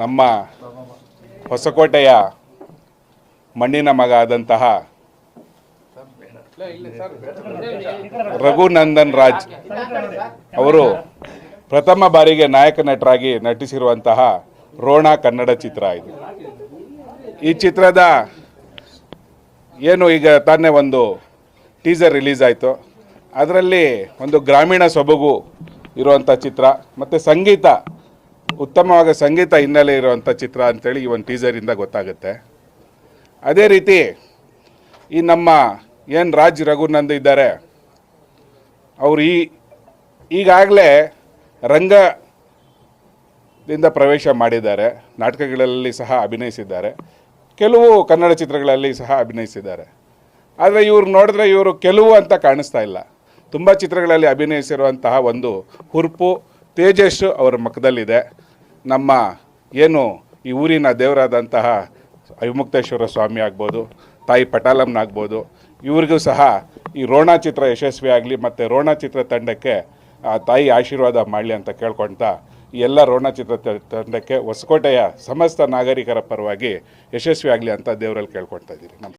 ನಮ್ಮ ಹೊಸಕೋಟೆಯ ಮಣ್ಣಿನ ಮಗ ಆದಂತಹ ರಘುನಂದನ್ ರಾಜ್ ಅವರು ಪ್ರಥಮ ಬಾರಿಗೆ ನಾಯಕ ನಟರಾಗಿ ನಟಿಸಿರುವಂತಹ ರೋಣ ಕನ್ನಡ ಚಿತ್ರ ಇದು. ಈ ಚಿತ್ರದ ಏನು ಈಗ ತಾನೇ ಒಂದು ಟೀಸರ್ ರಿಲೀಸ್ ಆಯಿತು. ಅದರಲ್ಲಿ ಒಂದು ಗ್ರಾಮೀಣ ಸೊಬಗು ಇರುವಂಥ ಚಿತ್ರ, ಮತ್ತು ಸಂಗೀತ ಉತ್ತಮವಾದ ಸಂಗೀತ ಹಿನ್ನೆಲೆ ಇರುವಂಥ ಚಿತ್ರ ಅಂತೇಳಿ ಈ ಒಂದು ಟೀಸರಿಂದ ಗೊತ್ತಾಗುತ್ತೆ. ಅದೇ ರೀತಿ ಈ ನಮ್ಮ ಏನು ರಾಜ್ ರಘುನಂದ್ ಇದ್ದಾರೆ. ಅವರು ಈ ಈಗಾಗಲೇ ರಂಗದಿಂದ ಪ್ರವೇಶ ಮಾಡಿದ್ದಾರೆ. ನಾಟಕಗಳಲ್ಲಿ ಸಹ ಅಭಿನಯಿಸಿದ್ದಾರೆ. ಕೆಲವು ಕನ್ನಡ ಚಿತ್ರಗಳಲ್ಲಿ ಸಹ ಅಭಿನಯಿಸಿದ್ದಾರೆ. ಆದರೆ ಇವ್ರು ನೋಡಿದ್ರೆ ಇವರು ಕೆಲವು ಅಂತ ಕಾಣಿಸ್ತಾ ಇಲ್ಲ. ತುಂಬ ಚಿತ್ರಗಳಲ್ಲಿ ಅಭಿನಯಿಸಿರುವಂತಹ ಒಂದು ಹುರುಪು ತೇಜಸ್ಸು ಅವರ ಮುಖದಲ್ಲಿದೆ ನಮ್ಮ ಏನು ಈ ಊರಿನ ದೇವರಾದಂತಹ ವಿಮುಕ್ತೇಶ್ವರ ಸ್ವಾಮಿ ಆಗ್ಬೋದು, ತಾಯಿ ಪಟಾಲಮ್ನಾಗ್ಬೋದು ಇವ್ರಿಗೂ ಸಹ ಈ ರೋಣ ಚಿತ್ರ ಯಶಸ್ವಿಯಾಗಲಿ ಮತ್ತು ರೋಣ ಚಿತ್ರ ತಂಡಕ್ಕೆ ತಾಯಿ ಆಶೀರ್ವಾದ ಮಾಡಲಿ ಅಂತ ಕೇಳ್ಕೊಳ್ತಾ ಎಲ್ಲ ರೋಣ ಚಿತ್ರ ತಂಡಕ್ಕೆ ಹೊಸಕೋಟೆಯ ಸಮಸ್ತ ನಾಗರಿಕರ ಪರವಾಗಿ ಯಶಸ್ವಿ ಆಗಲಿ ಅಂತ ದೇವರಲ್ಲಿ ಕೇಳ್ಕೊಳ್ತಾ ಇದ್ದೀನಿ. ನಮಸ್ಕಾರ